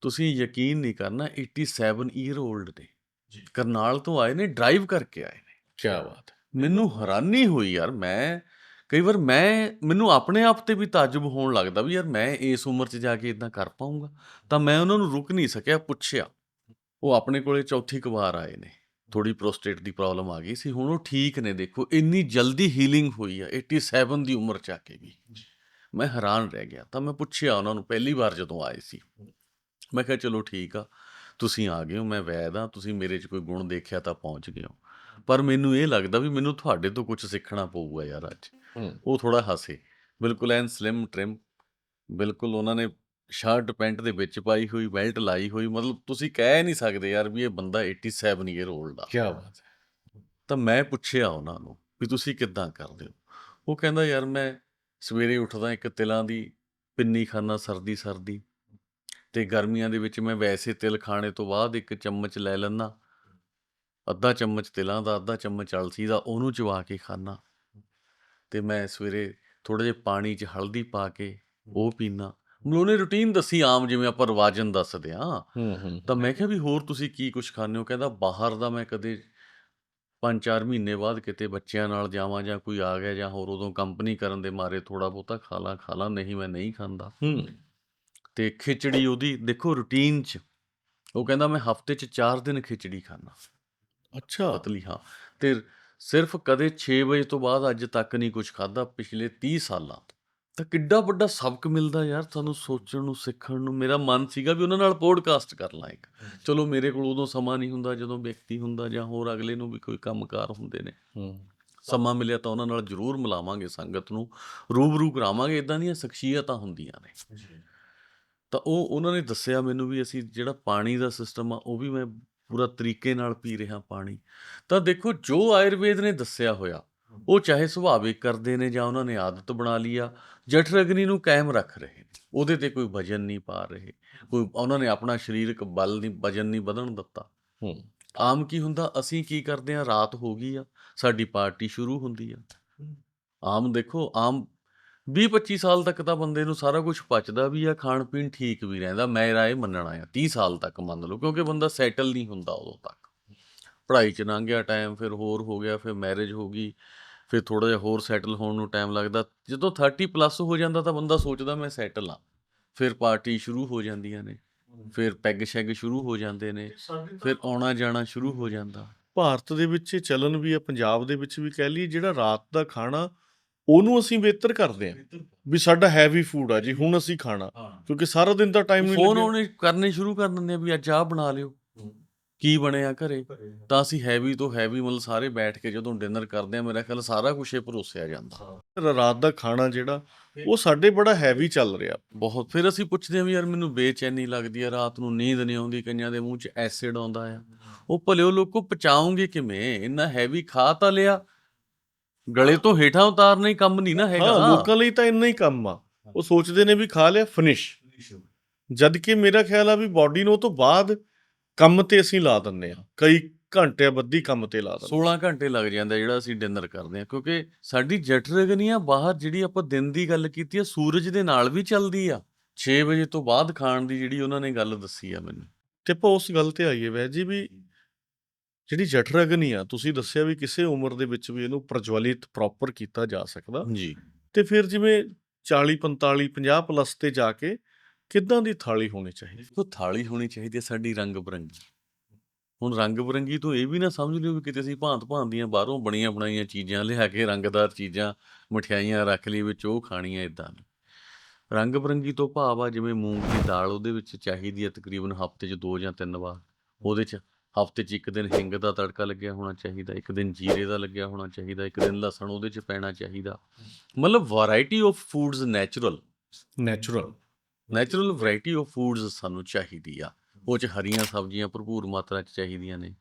ਤੁਸੀਂ ਯਕੀਨ ਨਹੀਂ ਕਰਨਾ 87 ਈਅਰ 올ਡ ਨੇ। ਜੀ। ਕਰਨਾਲ ਤੋਂ ਆਏ ਨੇ ਡਰਾਈਵ ਕਰਕੇ ਆਏ ਨੇ। ਕੀ ਬਾਤ ਮੈਨੂੰ ਹੈਰਾਨੀ ਹੋਈ ਯਾਰ ਮੈਂ ਕਈ ਵਾਰ ਮੈਂ ਮੈਨੂੰ ਆਪਣੇ ਆਪ ਤੇ ਵੀ ਤਾਜਬ ਹੋਣ ਲੱਗਦਾ ਵੀ ਯਾਰ ਮੈਂ ਇਸ ਉਮਰ 'ਚ ਜਾ ਕੇ ਇਦਾਂ ਕਰ ਪਾਉਂਗਾ ਤਾਂ ਮੈਂ ਉਹਨਾਂ ਨੂੰ ਰੁਕ ਨਹੀਂ ਸਕਿਆ ਪੁੱਛਿਆ। ਉਹ ਆਪਣੇ ਕੋਲੇ ਚੌਥੀ ਕੁ ਵਾਰ ਆਏ ਨੇ। ਥੋੜੀ ਪ੍ਰੋਸਟੇਟ ਦੀ ਪ੍ਰੋਬਲਮ ਆ ਗਈ ਸੀ। ਹੁਣ ਉਹ ਠੀਕ ਨੇ ਦੇਖੋ ਇੰਨੀ ਜਲਦੀ ਹੀਲਿੰਗ ਹੋਈ ਆ 87 ਦੀ ਉਮਰ 'ਚ ਆ ਕੇ ਵੀ। ਮੈਂ ਹੈਰਾਨ ਰਹਿ ਗਿਆ। ਤਾਂ ਮੈਂ ਪੁੱਛਿਆ ਉਹਨਾਂ ਨੂੰ ਪਹਿਲੀ ਵਾਰ ਜਦੋਂ ਆਏ ਸੀ। ਮੈਂ ਕਿਹਾ ਚਲੋ ਠੀਕ ਆ ਤੁਸੀਂ ਆ ਗਏ ਹੋ ਮੈਂ ਵੈਦ ਹਾਂ ਤੁਸੀਂ ਮੇਰੇ 'ਚ ਕੋਈ ਗੁਣ ਦੇਖਿਆ ਤਾਂ ਪਹੁੰਚ ਗਏ ਹੋ। ਪਰ ਮੈਨੂੰ ਇਹ ਲੱਗਦਾ ਵੀ ਮੈਨੂੰ ਤੁਹਾਡੇ ਤੋਂ ਕੁਝ ਸਿੱਖਣਾ ਪਊਗਾ ਯਾਰ ਅੱਜ। ਉਹ ਥੋੜਾ ਹੱਸੇ। ਬਿਲਕੁਲ ਐਨ ਸਲਿਮ ਟ੍ਰਿਮ ਬਿਲਕੁਲ ਉਹਨਾਂ ਨੇ ਸ਼ਰਟ ਪੈਂਟ ਦੇ ਵਿੱਚ ਪਾਈ ਹੋਈ ਬੈਲਟ ਲਾਈ ਹੋਈ ਮਤਲਬ ਤੁਸੀਂ ਕਹਿ ਨਹੀਂ ਸਕਦੇ ਯਾਰ ਵੀ ਇਹ ਬੰਦਾ 87 ਈਅਰ 올ਡ ਆ। ਕੀ ਬਾਤ ਹੈ। ਤਾਂ ਮੈਂ ਪੁੱਛਿਆ ਉਹਨਾਂ ਨੂੰ ਵੀ ਤੁਸੀਂ ਕਿੱਦਾਂ ਕਰਦੇ ਹੋ? ਉਹ ਕਹਿੰਦਾ ਯਾਰ ਮੈਂ ਸਵੇਰੇ ਉੱਠਦਾ ਇੱਕ ਤਿਲਾਂ ਦੀ ਪਿੰਨੀ ਖਾਨਾ ਸਰਦੀ ਸਰਦੀ ਤੇ ਗਰਮੀਆਂ ਦੇ ਵਿੱਚ ਮੈਂ ਵੈਸੇ ਤਿਲ ਖਾਣੇ ਤੋਂ ਬਾਅਦ ਇੱਕ ਚਮਚ ਲੈ ਲੈਣਾ ਅੱਧਾ ਚਮਚ ਤਿਲਾਂ ਦਾ ਅੱਧਾ ਚਮਚ ਅਲਸੀ ਦਾ ਉਹਨੂੰ ਚਵਾ ਕੇ ਖਾਣਾ ਤੇ ਮੈਂ ਸਵੇਰੇ ਥੋੜੇ ਜਿਹੇ ਪਾਣੀ 'ਚ ਹਲਦੀ ਪਾ ਕੇ ਉਹ ਪੀਣਾ ਮਤਲਬ ਉਹਨੇ ਰੁਟੀਨ ਦੱਸੀ ਆਮ ਜਿਵੇਂ ਆਪਾਂ ਰਿਵਾਜਨ ਦੱਸਦੇ ਆ ਤਾਂ ਮੈਂ ਕਿਹਾ ਵੀ ਹੋਰ ਤੁਸੀਂ ਕੀ ਕੁਝ ਖਾਂਦੇ ਹੋ? ਕਹਿੰਦਾ ਬਾਹਰ ਦਾ ਮੈਂ ਕਦੇ 5-4 ਮਹੀਨੇ ਬਾਅਦ ਕਿਤੇ ਬੱਚਿਆਂ ਨਾਲ ਜਾਵਾਂ ਜਾਂ ਕੋਈ ਆ ਗਿਆ ਜਾਂ ਹੋਰ ਉਦੋਂ ਕੰਪਨੀ ਕਰਨ ਦੇ ਮਾਰੇ ਥੋੜਾ ਬਹੁਤਾ ਖਾ ਲਾਂ ਖਾ ਲਾਂ ਨਹੀਂ ਮੈਂ ਨਹੀਂ ਖਾਂਦਾ। ਹੂੰ। ਤੇ ਖਿਚੜੀ ਉਹਦੀ ਦੇਖੋ ਰੁਟੀਨ 'ਚ। ਉਹ ਕਹਿੰਦਾ ਮੈਂ ਹਫ਼ਤੇ 'ਚ 4 ਦਿਨ ਖਿਚੜੀ ਖਾਣਾ ਅੱਛਾ। ਪਤਲੀ ਹਾਂ। ਤੇ ਸਿਰਫ ਕਦੇ 6 ਵਜੇ ਤੋਂ ਬਾਅਦ ਅੱਜ ਤੱਕ ਨਹੀਂ ਕੁਝ ਖਾਦਾ ਪਿਛਲੇ 30 ਸਾਲਾਂ ਤੋਂ। ਤਾਂ ਕਿੱਡਾ ਵੱਡਾ ਸਬਕ ਮਿਲਦਾ ਯਾਰ ਤੁਹਾਨੂੰ ਸੋਚਣ ਨੂੰ ਸਿੱਖਣ ਨੂੰ। ਮੇਰਾ ਮਨ ਸੀਗਾ ਵੀ ਉਹਨਾਂ ਨਾਲ ਪੋਡਕਾਸਟ ਕਰ ਲਾਂ ਇੱਕ। ਚਲੋ ਮੇਰੇ ਕੋਲ ਉਦੋਂ ਸਮਾਂ ਨਹੀਂ ਹੁੰਦਾ ਜਦੋਂ ਵਿਅਕਤੀ ਹੁੰਦਾ ਜਾਂ ਹੋਰ ਅਗਲੇ ਨੂੰ ਵੀ ਕੋਈ ਕੰਮਕਾਰ ਹੁੰਦੇ ਨੇ। ਹੂੰ। ਸਮਾਂ ਮਿਲਿਆ ਤਾਂ ਉਹਨਾਂ ਨਾਲ ਜ਼ਰੂਰ ਮਿਲਾਵਾਂਗੇ ਸੰਗਤ ਨੂੰ। ਰੂਬਰੂ ਕਰਾਵਾਂਗੇ। ਇਦਾਂ ਦੀਆਂ ਸ਼ਖਸੀਅਤਾਂ ਹੁੰਦੀਆਂ ਨੇ। ਤਾਂ ਉਹ ਉਹਨਾਂ ਨੇ ਦੱਸਿਆ ਮੈਨੂੰ ਵੀ ਅਸੀਂ ਜਿਹੜਾ ਪਾਣੀ ਦਾ ਸਿਸਟਮ ਆ ਉਹ ਵੀ ਮੈਂ ਪੂਰਾ ਤਰੀਕੇ ਨਾਲ ਪੀ ਰਿਹਾ ਪਾਣੀ। ਤਾਂ ਦੇਖੋ ਜੋ ਆਯੁਰਵੇਦ ਨੇ ਦੱਸਿਆ ਹੋਇਆ ਉਹ ਚਾਹੇ ਸੁਭਾਵਿਕ ਕਰਦੇ ਨੇ ਜਾਂ ਉਹਨਾਂ ਨੇ ਆਦਤ ਬਣਾ ਲਈ ਆ ਜਠਰ ਅਗਨੀ ਨੂੰ ਕਾਇਮ ਰੱਖ ਰਹੇ ਨੇ। ਉਹਦੇ ਤੇ ਕੋਈ ਵਜਨ ਨਹੀਂ ਪਾ ਰਹੇ ਕੋਈ ਉਹਨਾਂ ਨੇ ਆਪਣਾ ਸਰੀਰਕ ਬਲ ਨਹੀਂ ਵਜਨ ਨਹੀਂ ਵਧਣ ਦਿੱਤਾ। ਹੂੰ। ਆਮ ਕੀ ਹੁੰਦਾ ਅਸੀਂ ਕੀ ਕਰਦੇ ਆ ਰਾਤ ਹੋ ਗਈ ਆ ਸਾਡੀ ਪਾਰਟੀ ਸ਼ੁਰੂ ਹੁੰਦੀ ਆ। ਆਮ ਦੇਖੋ ਆਮ 20-25 ਸਾਲ ਤੱਕ ਤਾਂ ਬੰਦੇ ਨੂੰ ਸਾਰਾ ਕੁਝ ਪਚਦਾ ਵੀ ਆ, ਖਾਣ ਪੀਣ ਠੀਕ ਵੀ ਰਹਿੰਦਾ ਮੇਰਾ ਇਹ ਮੰਨਣਾ ਆ 30 ਸਾਲ ਤੱਕ ਮੰਨ ਲਓ, ਕਿਉਂਕਿ ਬੰਦਾ ਸੈਟਲ ਨਹੀਂ ਹੁੰਦਾ ਉਦੋਂ ਤੱਕ। ਪੜ੍ਹਾਈ 'ਚ ਲੰਘ ਗਿਆ ਟਾਈਮ ਫਿਰ ਹੋਰ ਹੋ ਗਿਆ, ਫਿਰ ਮੈਰਿਜ ਹੋ ਗਈ, ਫਿਰ ਥੋੜਾ ਜਿਹਾ ਹੋਰ ਸੈਟਲ ਹੋਣ ਨੂੰ ਟਾਈਮ ਲੱਗਦਾ। ਜਦੋਂ 30 ਪਲੱਸ ਹੋ ਜਾਂਦਾ ਤਾਂ ਬੰਦਾ ਸੋਚਦਾ, ਮੈਂ ਸੈਟਲ ਆ। ਫਿਰ ਪਾਰਟੀ ਸ਼ੁਰੂ ਹੋ ਜਾਂਦੀਆਂ ਨੇ, ਫਿਰ ਪੈਗ ਸ਼ੈਗ ਸ਼ੁਰੂ ਹੋ ਜਾਂਦੇ ਨੇ, ਫਿਰ ਆਉਣਾ ਜਾਣਾ ਸ਼ੁਰੂ ਹੋ ਜਾਂਦਾ। ਭਾਰਤ ਦੇ ਵਿੱਚ ਇਹ ਚੱਲਣ ਵੀ ਆ, ਪੰਜਾਬ ਦੇ ਵਿੱਚ ਵੀ ਕਹਿ ਲਈਏ, ਜਿਹੜਾ ਰਾਤ ਦਾ ਖਾਣਾ ਉਹਨੂੰ ਅਸੀਂ ਬਿਹਤਰ ਕਰਦੇ ਹਾਂ ਵੀ ਸਾਡਾ ਹੈਵੀ ਫੂਡ ਆ ਜੀ ਹੁਣ ਅਸੀਂ ਖਾਣਾ। ਕਿਉਂਕਿ ਸਾਰਾ ਦਿਨ ਦਾ ਟਾਈਮ ਨਹੀਂ ਫੋਨ ਆਉਣੇ ਕਰਨੇ ਸ਼ੁਰੂ ਕਰ ਦਿੰਦੇ ਆ ਵੀ ਅੱਜ ਆਹ ਬਣਾ ਲਿਓ। ਕੀ ਬਣਿਆ ਘਰੇ? ਤਾਂ ਅਸੀਂ ਹੈਵੀ ਤੋਂ ਹੈਵੀ ਮਤਲਬ ਸਾਰੇ ਬੈਠ ਕੇ ਜਦੋਂ ਡਿਨਰ ਕਰਦੇ ਆ ਮੇਰਾ ਖਿਆਲ ਸਾਰਾ ਕੁਝ ਹੀ ਪਰੋਸਿਆ ਜਾਂਦਾ। ਰਾਤ ਦਾ ਖਾਣਾ ਜਿਹੜਾ ਉਹ ਸਾਡੇ ਬੜਾ ਹੈਵੀ ਚੱਲ ਰਿਹਾ। ਬਹੁਤ। ਫਿਰ ਅਸੀਂ ਪੁੱਛਦੇ ਆ ਵੀ ਯਾਰ ਮੈਨੂੰ ਬੇਚੈਨੀ ਲੱਗਦੀ ਆ ਰਾਤ ਨੂੰ ਨੀਂਦ ਨਹੀਂ ਆਉਂਦੀ ਕਈਆਂ ਦੇ ਮੂੰਹ 'ਚ ਐਸਿਡ ਆਉਂਦਾ ਆ। ਉਹ ਭਲਿਓ ਲੋਕੋ ਪਚਾਉਂਗੇ ਕਿਵੇਂ? ਇੰਨਾ ਹੈਵੀ ਖਾ ਤਾਂ ਲਿਆ ਗਲੇ ਤੋਂ ਹੇਠਾਂ ਉਤਾਰਨਾ ਹੀ ਕੰਮ ਨਹੀਂ ਨਾ ਹਾਂ ਹੈਗਾ ਲੋਕਾਂ ਲਈ ਤਾਂ ਇੰਨਾ ਹੀ ਕੰਮ ਆ। ਉਹ ਸੋਚਦੇ ਨੇ ਵੀ ਖਾ ਲਿਆ ਫਿਨਿਸ਼ ਜਦ ਕਿ ਮੇਰਾ ਖਿਆਲ ਆ ਵੀ ਬਾਡੀ ਨੂੰ ਉਹ ਤੋਂ ਬਾਅਦ ਕੰਮ ਤੇ ਅਸੀਂ ਲਾ ਦਿੰਦੇ ਆ ਕਈ ਘੰਟੇ ਬੱਧੀ ਕੰਮ ਤੇ ਲਾ ਦਿੰਦੇ 16 ਘੰਟੇ ਲੱਗ ਜਾਂਦੇ ਜਿਹੜਾ ਅਸੀਂ ਡਿਨਰ ਕਰਦੇ ਆ ਕਿਉਂਕਿ ਸਾਡੀ ਜਠਰਗਨੀਆਂ ਬਾਹਰ ਜਿਹੜੀ ਆਪਾਂ ਦਿਨ ਦੀ ਗੱਲ ਕੀਤੀ ਆ ਸੂਰਜ ਦੇ ਨਾਲ ਵੀ ਚੱਲਦੀ ਆ। 6 ਵਜੇ ਤੋਂ ਬਾਅਦ ਖਾਣ ਦੀ ਜਿਹੜੀ ਉਹਨਾਂ ਨੇ ਗੱਲ ਦੱਸੀ ਆ ਮੈਨੂੰ। ਤੇ ਆਪਾਂ ਉਸ ਗੱਲ ਤੇ ਆਈਏ ਵੈ ਜੀ ਵੀ ਜਿਹੜੀ ਜਠਰ ਅਗਨੀ ਆ ਤੁਸੀਂ ਦੱਸਿਆ ਵੀ ਕਿਸੇ ਉਮਰ ਦੇ ਵਿੱਚ ਵੀ ਇਹਨੂੰ ਪ੍ਰਜਵਲਿਤ ਪ੍ਰੋਪਰ ਕੀਤਾ ਜਾ ਸਕਦਾ। ਜੀ। ਤੇ ਫਿਰ ਜਿਵੇਂ 40 45 50 ਪਲੱਸ ਤੇ ਜਾ ਕੇ ਕਿੱਦਾਂ ਦੀ ਥਾਲੀ ਹੋਣੀ ਚਾਹੀਦੀ? ਦੇਖੋ ਥਾਲੀ ਹੋਣੀ ਚਾਹੀਦੀ ਹੈ ਸਾਡੀ ਰੰਗ ਬਰੰਗੀ। ਹੁਣ ਰੰਗ ਬਰੰਗੀ ਤੋਂ ਇਹ ਵੀ ਨਾ ਸਮਝ ਲਿਓ ਵੀ ਕਿਤੇ ਅਸੀਂ ਭਾਂਤ ਭਾਂਤ ਦੀਆਂ ਬਾਹਰੋਂ ਬਣੀਆਂ ਬਣਾਈਆਂ ਚੀਜ਼ਾਂ ਲਿਆ ਕੇ ਰੰਗਦਾਰ ਚੀਜ਼ਾਂ ਮਠਿਆਈਆਂ ਰੱਖ ਲਈ ਵਿੱਚ ਉਹ ਖਾਣੀਆਂ ਇਦਾਂ ਰੰਗ ਬਰੰਗੀ ਤੋਂ ਭਾਵ ਆ ਜਿਵੇਂ ਮੂੰਗ ਦੀ ਦਾਲ ਉਹਦੇ ਵਿੱਚ ਚਾਹੀਦੀ ਹੈ ਤਕਰੀਬਨ ਹਫ਼ਤੇ 'ਚ ਦੋ ਜਾਂ ਤਿੰਨ ਵਾਰ। ਉਹਦੇ 'ਚ ਹਫ਼ਤੇ 'ਚ ਇੱਕ ਦਿਨ ਹਿੰਗ ਦਾ ਤੜਕਾ ਲੱਗਿਆ ਹੋਣਾ ਚਾਹੀਦਾ ਇੱਕ ਦਿਨ ਜੀਰੇ ਦਾ ਲੱਗਿਆ ਹੋਣਾ ਚਾਹੀਦਾ ਇੱਕ ਦਿਨ ਲਸਣ ਉਹਦੇ 'ਚ ਪੈਣਾ ਚਾਹੀਦਾ। ਮਤਲਬ variety of foods natural natural natural variety of foods ਸਾਨੂੰ ਚਾਹੀਦੀ ਆ। ਉਹ ਚ ਹਰੀਆਂ ਸਬਜ਼ੀਆਂ ਭਰਪੂਰ ਮਾਤਰਾ ਚ ਚਾਹੀਦੀਆਂ ਨੇ।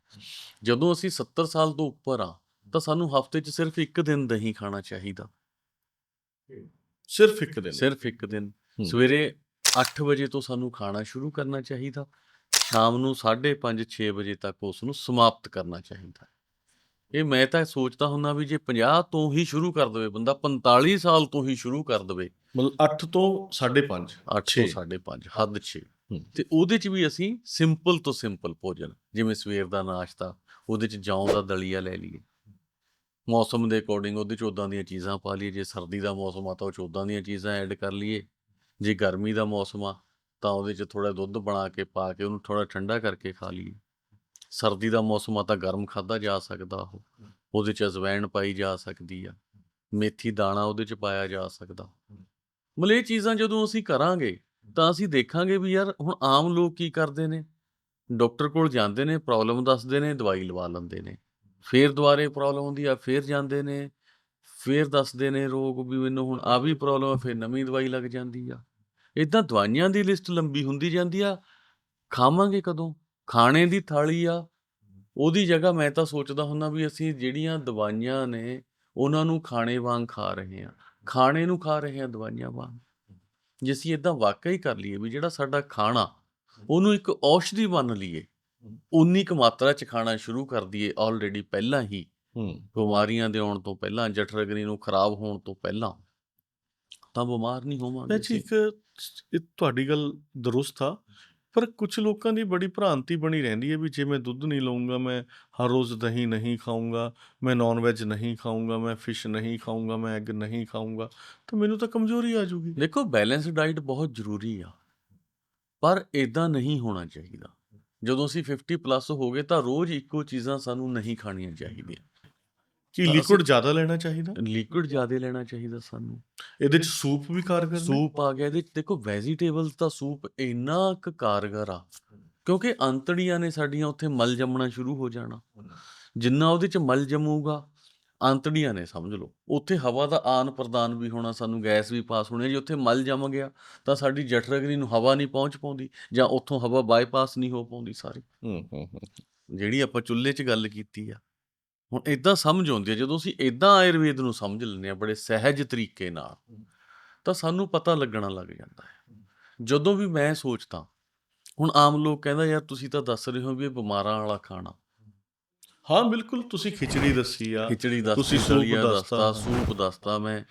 ਜਦੋਂ ਅਸੀਂ 70 ਸਾਲ ਤੋਂ ਉੱਪਰ ਆ ਤਾਂ ਸਾਨੂੰ ਹਫ਼ਤੇ 'ਚ ਸਿਰਫ ਇੱਕ ਦਿਨ ਦਹੀਂ ਖਾਣਾ ਚਾਹੀਦਾ। ਸਿਰਫ ਇੱਕ ਦਿਨ। ਸਿਰਫ ਇੱਕ ਦਿਨ। ਸਵੇਰੇ 8 ਵਜੇ ਤੋਂ ਸਾਨੂੰ ਖਾਣਾ ਸ਼ੁਰੂ ਕਰਨਾ ਚਾਹੀਦਾ। ਸ਼ਾਮ ਨੂੰ 5:30 6 ਵਜੇ ਤੱਕ ਉਸ ਨੂੰ ਸਮਾਪਤ ਕਰਨਾ ਚਾਹੀਦਾ। ਇਹ ਮੈਂ ਤਾਂ ਸੋਚਦਾ ਹੁੰਦਾ ਵੀ ਜੇ 50 ਤੋਂ ਹੀ ਸ਼ੁਰੂ ਕਰ ਦਵੇ ਬੰਦਾ 45 ਸਾਲ ਤੋਂ ਹੀ ਸ਼ੁਰੂ ਕਰ ਦਵੇ। ਮਤਲਬ 8 ਤੋਂ 5.5 8 ਤੋਂ ਛੇ। 5.5 ਹੱਦ 6 ਹੂੰ। ਤੇ ਉਹਦੇ ਚ ਵੀ ਅਸੀਂ ਸਿੰਪਲ ਤੋਂ ਸਿੰਪਲ ਭੋਜਨ ਜਿਵੇਂ ਸਵੇਰ ਦਾ ਨਾਸ਼ਤਾ ਉਹਦੇ ਚ ਜੌਂ ਦਾ ਦਲੀਆ ਲੈ ਲਈਏ। ਮੌਸਮ ਦੇ ਅਕੋਰਡਿੰਗ ਉਹਦੇ ਚ ਉਦਾਂ ਦੀਆਂ ਚੀਜ਼ਾਂ ਪਾ ਲਈਏ ਜੇ ਸਰਦੀ ਦਾ ਮੌਸਮ ਆ ਤਾਂ ਉਹ ਚ ਉਦਾਂ ਦੀਆਂ ਚੀਜ਼ਾਂ ਐਡ ਕਰ ਲਈਏ। ਜੇ ਗਰਮੀ ਦਾ ਮੌਸਮ ਆ ਤਾਂ ਉਹਦੇ ਚ ਥੋੜਾ ਦੁੱਧ ਬਣਾ ਕੇ ਪਾ ਕੇ ਉਹਨੂੰ ਥੋੜਾ ਠੰਡਾ ਕਰਕੇ ਖਾ ਲਈਏ। ਸਰਦੀ ਦਾ ਮੌਸਮ ਆ ਤਾਂ ਗਰਮ ਖਾਦਾ ਜਾ ਸਕਦਾ ਉਹ, ਉਹਦੇ ਚ ਅਜਵਾਇਣ ਪਾਈ ਜਾ ਸਕਦੀ ਆ, ਮੇਥੀ ਦਾਣਾ ਉਹਦੇ ਚ ਪਾਇਆ ਜਾ ਸਕਦਾ। ਮਤਲਬ ਇਹ ਚੀਜ਼ਾਂ ਜਦੋਂ ਅਸੀਂ ਕਰਾਂਗੇ ਤਾਂ ਅਸੀਂ ਦੇਖਾਂਗੇ ਵੀ ਯਾਰ ਹੁਣ ਆਮ ਲੋਕ ਕੀ ਕਰਦੇ ਨੇ? ਡਾਕਟਰ ਕੋਲ ਜਾਂਦੇ ਨੇ, ਪ੍ਰੋਬਲਮ ਦੱਸਦੇ ਨੇ, ਦਵਾਈ ਲਵਾ ਲੈਂਦੇ ਨੇ। ਫੇਰ ਦੁਬਾਰੇ ਪ੍ਰੋਬਲਮ ਹੁੰਦੀ ਆ, ਫੇਰ ਜਾਂਦੇ ਨੇ, ਫੇਰ ਦੱਸਦੇ ਨੇ ਰੋਗ ਵੀ ਮੈਨੂੰ ਹੁਣ ਆ ਵੀ ਪ੍ਰੋਬਲਮ ਆ, ਫੇਰ ਨਵੀਂ ਦਵਾਈ ਲੱਗ ਜਾਂਦੀ ਆ। ਇਦਾਂ ਦਵਾਈਆਂ ਦੀ ਲਿਸਟ ਲੰਬੀ ਹੁੰਦੀ ਜਾਂਦੀ ਆ ਖਾਵਾਂਗੇ ਕਦੋਂ? ਖਾਣੇ ਦੀ ਥਾਲੀ ਆ ਉਹਦੀ ਜਗ੍ਹਾ ਮੈਂ ਤਾਂ ਸੋਚਦਾ ਹੁੰਦਾ ਵੀ ਅਸੀਂ ਜਿਹੜੀਆਂ ਦਵਾਈਆਂ ਨੇ ਉਹਨਾਂ ਨੂੰ ਖਾਣੇ ਵਾਂਗ ਖਾ ਰਹੇ ਹਾਂ। ਖਾਣੇ ਨੂੰ ਖਾ ਰਹੇ ਹਾਂ ਦਵਾਈਆਂ ਵਾਂਗ। ਜੇ ਅਸੀਂ ਇਦਾਂ ਵਾਕਈ ਕਰ ਲਈਏ ਵੀ ਜਿਹੜਾ ਸਾਡਾ ਖਾਣਾ ਉਹਨੂੰ ਇੱਕ ਔਸ਼ਧੀ ਮੰਨ ਲਈਏ ਉਨੀ ਕੁ ਮਾਤਰਾ ਚ ਖਾਣਾ ਸ਼ੁਰੂ ਕਰ ਦਈਏ ਆਲਰੇਡੀ ਪਹਿਲਾਂ ਹੀ ਹੂੰ। ਬਿਮਾਰੀਆਂ ਦੇ ਆਉਣ ਤੋਂ ਪਹਿਲਾਂ ਜਠਰਗਨੀ ਨੂੰ ਖਰਾਬ ਹੋਣ ਤੋਂ ਪਹਿਲਾਂ ਤਾਂ ਬਿਮਾਰ ਨਹੀਂ ਹੋਵਾਂਗੇ ਜੀ। ਇੱਕ ਇਹ ਤੁਹਾਡੀ ਗੱਲ ਦਰੁਸਤ ਆ ਪਰ ਕੁਝ ਲੋਕਾਂ ਦੀ ਬੜੀ ਭ੍ਰਾਂਤੀ ਬਣੀ ਰਹਿੰਦੀ ਹੈ ਵੀ ਜੇ ਮੈਂ ਦੁੱਧ ਨਹੀਂ ਲਊਂਗਾ ਮੈਂ ਹਰ ਰੋਜ਼ ਦਹੀਂ ਨਹੀਂ ਖਾਊਂਗਾ ਮੈਂ ਨਾਨ ਵੈਜ ਨਹੀਂ ਖਾਊਂਗਾ ਮੈਂ ਫਿਸ਼ ਨਹੀਂ ਖਾਊਂਗਾ ਮੈਂ ਐਗ ਨਹੀਂ ਖਾਊਂਗਾ ਤਾਂ ਮੈਨੂੰ ਤਾਂ ਕਮਜ਼ੋਰੀ ਆ ਜਾਊਗੀ। ਦੇਖੋ ਬੈਲੈਂਸ ਡਾਈਟ ਬਹੁਤ ਜ਼ਰੂਰੀ ਆ ਪਰ ਇਦਾਂ ਨਹੀਂ ਹੋਣਾ ਚਾਹੀਦਾ। ਜਦੋਂ ਅਸੀਂ 50 ਪਲੱਸ ਹੋ ਗਏ ਤਾਂ ਰੋਜ਼ ਇੱਕੋ ਚੀਜ਼ਾਂ ਸਾਨੂੰ ਨਹੀਂ ਖਾਣੀਆਂ ਚਾਹੀਦੀਆਂ। ਕਿ ਲਿਕੁਇਡ ਜ਼ਿਆਦਾ ਲੈਣਾ ਚਾਹੀਦਾ? ਲਿਕੁਇਡ ਜ਼ਿਆਦਾ ਲੈਣਾ ਚਾਹੀਦਾ ਸਾਨੂੰ। ਇਹਦੇ ਚ ਸੂਪ ਵੀ ਕਾਰਗਰ ਸੂਪ ਆ ਗਿਆ ਇਹਦੇ ਚ ਦੇਖੋ ਵੈਜੀਟੇਬਲਸ ਦਾ ਸੂਪ ਇੰਨਾ ਕੁ ਕਾਰਗਰ ਆ ਕਿਉਂਕਿ ਅੰਤੜੀਆਂ ਨੇ ਸਾਡੀਆਂ ਉੱਥੇ ਮਲ ਜੰਮਣਾ ਸ਼ੁਰੂ ਹੋ ਜਾਣਾ। ਜਿੰਨਾ ਉਹਦੇ ਚ ਮਲ ਜੰਮੂਗਾ ਅੰਤੜੀਆਂ ਨੇ ਸਮਝ ਲਓ। ਉੱਥੇ ਹਵਾ ਦਾ ਆਨ ਪ੍ਰਦਾਨ ਵੀ ਹੋਣਾ ਸਾਨੂੰ ਗੈਸ ਵੀ ਪਾਸ ਹੋਣੀ। ਜੇ ਉੱਥੇ ਮਲ ਜੰਮ ਗਿਆ ਤਾਂ ਸਾਡੀ ਜਠਰਗਨੀ ਨੂੰ ਹਵਾ ਨਹੀਂ ਪਹੁੰਚ ਪਾਉਂਦੀ ਜਾਂ ਉੱਥੋਂ ਹਵਾ ਬਾਈਪਾਸ ਨਹੀਂ ਹੋ ਪਾਉਂਦੀ ਸਾਰੀ। ਹੂੰ ਹੂੰ ਹੂੰ। ਜਿਹੜੀ ਆਪਾਂ ਚੁੱਲ੍ਹੇ 'ਚ ਗੱਲ ਕੀਤੀ ਆ ਹੁਣ ਇਦਾਂ ਸਮਝ ਆਉਂਦੀ ਆ ਜਦੋਂ ਅਸੀਂ ਇਦਾਂ ਆਯੁਰਵੇਦ ਨੂੰ ਸਮਝ ਲੈਂਦੇ ਆ ਬੜੇ ਸਹਿਜ ਤਰੀਕੇ ਨਾਲ ਤਾਂ ਸਾਨੂੰ ਪਤਾ ਲੱਗਣਾ ਲੱਗ ਜਾਂਦਾ ਹੈ। ਜਦੋਂ ਵੀ ਮੈਂ ਸੋਚਦਾ ਹੁਣ ਆਮ ਲੋਕ ਕਹਿੰਦਾ ਯਾਰ ਤੁਸੀਂ ਤਾਂ ਦੱਸ ਰਹੇ ਹੋ ਵੀ ਇਹ ਬਿਮਾਰਾਂ ਵਾਲਾ ਖਾਣਾ। ਹਾਂ ਬਿਲਕੁਲ ਤੁਸੀਂ ਖਿਚੜੀ ਦੱਸੀ ਆ ਖਿਚੜੀ ਦੱਸਤਾ ਤੁਸੀਂ ਸੂਪ ਦੱਸਤਾ, ਸੂਪ ਦੱਸਤਾ ਮੈਂ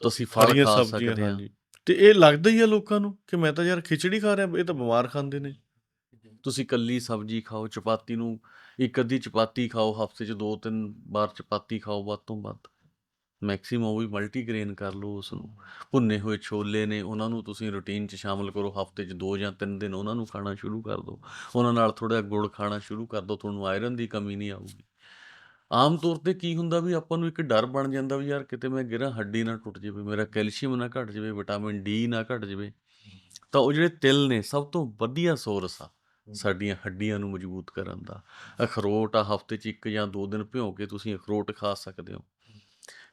ਤੁਸੀਂ ਫਲ ਖਾ ਸਬਜ਼ੀਆਂ ਸਕਦੇ ਆ। ਤੇ ਇਹ ਲੱਗਦਾ ਹੀ ਆ ਲੋਕਾਂ ਨੂੰ ਕਿ ਮੈਂ ਤਾਂ ਯਾਰ ਖਿਚੜੀ ਖਾ ਰਿਹਾ ਇਹ ਤਾਂ ਬਿਮਾਰ ਖਾਂਦੇ ਨੇ। ਤੁਸੀਂ ਕੱਲੀ ਸਬਜ਼ੀ ਖਾਓ ਚਪਾਤੀ ਨੂੰ ਇੱਕ ਅੱਧੀ ਚਪਾਤੀ ਖਾਓ, ਹਫ਼ਤੇ 'ਚ ਦੋ ਤਿੰਨ ਵਾਰ ਚਪਾਤੀ ਖਾਓ ਵੱਧ ਤੋਂ ਵੱਧ। ਮੈਕਸਿਮਮ ਉਹ ਵੀ ਮਲਟੀਗ੍ਰੇਨ ਕਰ ਲਓ ਉਸ ਨੂੰ ਭੁੰਨੇ ਹੋਏ ਛੋਲੇ ਨੇ, ਉਹਨਾਂ ਨੂੰ ਤੁਸੀਂ ਰੁਟੀਨ 'ਚ ਸ਼ਾਮਲ ਕਰੋ, ਹਫ਼ਤੇ 'ਚ ਦੋ ਜਾਂ ਤਿੰਨ ਦਿਨ ਉਹਨਾਂ ਨੂੰ ਖਾਣਾ ਸ਼ੁਰੂ ਕਰ ਦਿਓ। ਉਹਨਾਂ ਨਾਲ ਥੋੜਾ ਗੁੜ ਖਾਣਾ ਸ਼ੁਰੂ ਕਰ ਦਿਓ, ਤੁਹਾਨੂੰ ਆਇਰਨ ਦੀ ਕਮੀ ਨਹੀਂ ਆਊਗੀ। ਆਮ ਤੌਰ ਤੇ ਕੀ ਹੁੰਦਾ ਵੀ ਆਪਾਂ ਨੂੰ ਇੱਕ ਡਰ ਬਣ ਜਾਂਦਾ ਵੀ ਯਾਰ ਕਿਤੇ ਮੈਂ ਗਿਰਾਂ, ਹੱਡੀ ਨਾ ਟੁੱਟ ਜਾਵੇ, ਮੇਰਾ ਕੈਲਸ਼ੀਅਮ ਨਾ ਘਟ ਜਾਵੇ, ਵਿਟਾਮਿਨ ਡੀ ਨਾ ਘਟ ਜਾਵੇ। ਤਾਂ ਉਹ ਜਿਹੜੇ ਤਿਲ ਨੇ, ਸਭ ਤੋਂ ਵਧੀਆ ਸੋਰਸ ਆ। ਸਾਡੀਆਂ ਹੱਡੀਆਂ ਨੂੰ ਮਜ਼ਬੂਤ ਕਰਨ ਦਾ। ਅਖਰੋਟ ਆ ਹਫ਼ਤੇ 'ਚ ਇੱਕ ਜਾਂ ਦੋ ਦਿਨ ਭਿਓ ਕੇ ਤੁਸੀਂ ਅਖਰੋਟ ਖਾ ਸਕਦੇ ਹੋ।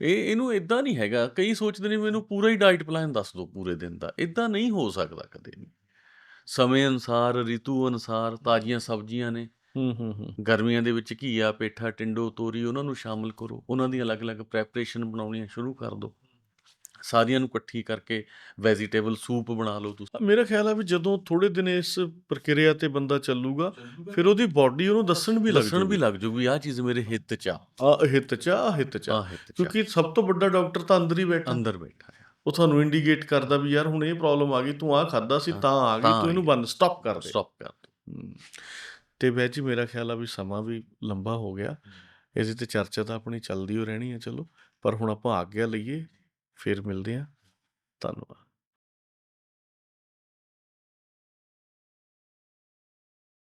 ਇਹ ਇਹਨੂੰ ਇਦਾਂ ਨਹੀਂ ਹੈਗਾ। ਕਈ ਸੋਚਦੇ ਨੇ ਮੈਨੂੰ ਪੂਰਾ ਹੀ ਡਾਈਟ ਪਲਾਨ ਦੱਸ ਦਿਓ ਪੂਰੇ ਦਿਨ ਦਾ। ਇਦਾਂ ਨਹੀਂ ਹੋ ਸਕਦਾ ਕਦੇ ਵੀ। ਸਮੇਂ ਅਨਸਾਰ ਰਿਤੂ ਅਨਸਾਰ ਤਾਜ਼ੀਆਂ ਸਬਜ਼ੀਆਂ ਨੇ। ਹੂੰ ਹੂੰ ਹੂੰ। ਗਰਮੀਆਂ ਦੇ ਵਿੱਚ ਘੀਆ ਪੇਠਾ ਟਿੰਡੋ ਤੋਰੀ ਉਹਨਾਂ ਨੂੰ ਸ਼ਾਮਲ ਕਰੋ। ਉਹਨਾਂ ਦੀਆਂ ਅਲੱਗ-ਅਲੱਗ ਪ੍ਰੈਪਰੇਸ਼ਨ ਬਣਾਉਣੀਆਂ ਸ਼ੁਰੂ ਕਰ ਦਿਓ ਸਾਰੀਆਂ ਨੂੰ ਇਕੱਠੀ ਕਰਕੇ ਵੈਜੀਟੇਬਲ ਸੂਪ ਬਣਾ ਲਓ ਤੁਸੀਂ। ਮੇਰਾ ਖਿਆਲ ਆ ਵੀ ਜਦੋਂ ਥੋੜੇ ਦਿਨ ਇਸ ਪ੍ਰਕਿਰਿਆ ਤੇ ਬੰਦਾ ਚੱਲੂਗਾ ਫਿਰ ਉਹਦੀ ਬਾਡੀ ਉਹਨੂੰ ਦੱਸਣ ਵੀ ਲੱਗ ਦੱਸਣ ਵੀ ਲੱਗ ਜੂ ਵੀ ਆਹ ਚੀਜ਼ ਮੇਰੇ ਹਿੱਤ ਚ ਆ। ਆ ਹਿੱਤ ਚ ਆ ਹਿੱਤ ਚ ਆ। ਆ। ਕਿਉਂਕਿ ਸਭ ਤੋਂ ਵੱਡਾ ਡਾਕਟਰ ਤਾਂ ਅੰਦਰ ਹੀ ਬੈਠਾ। ਅੰਦਰ ਬੈਠਾ ਆ। ਉਹ ਤੁਹਾਨੂੰ ਇੰਡੀਕੇਟ ਕਰਦਾ ਵੀ ਯਾਰ ਹੁਣ ਇਹ ਪ੍ਰੋਬਲਮ ਆ ਗਈ ਤੂੰ ਆ ਖਾਦਾ ਸੀ ਹਾਂ, ਤਾਂ ਆ ਗਈ ਤਾਂ ਆ ਇਹਨੂੰ। ਬੰਦ ਸਟਾਪ ਕਰ ਦੇ। ਸਟਾਪ ਕਰ। ਹਮ, ਤੇ ਵੈਜ ਜੀ ਮੇਰਾ ਖਿਆਲ ਆ ਵੀ ਸਮਾਂ ਵੀ ਲੰਬਾ ਹੋ ਗਿਆ। ਇਹਦੇ ਤੇ ਚਰਚਾ ਤਾਂ ਆਪਣੀ ਚੱਲਦੀ ਹੋ ਰਹਿਣੀ ਹੈ ਚਲੋ। ਪਰ ਹੁਣ ਆਪਾਂ ਆਗਿਆ ਲਈਏ। ਫਿਰ ਮਿਲਦੇ ਹਾਂ। ਧੰਨਵਾਦ।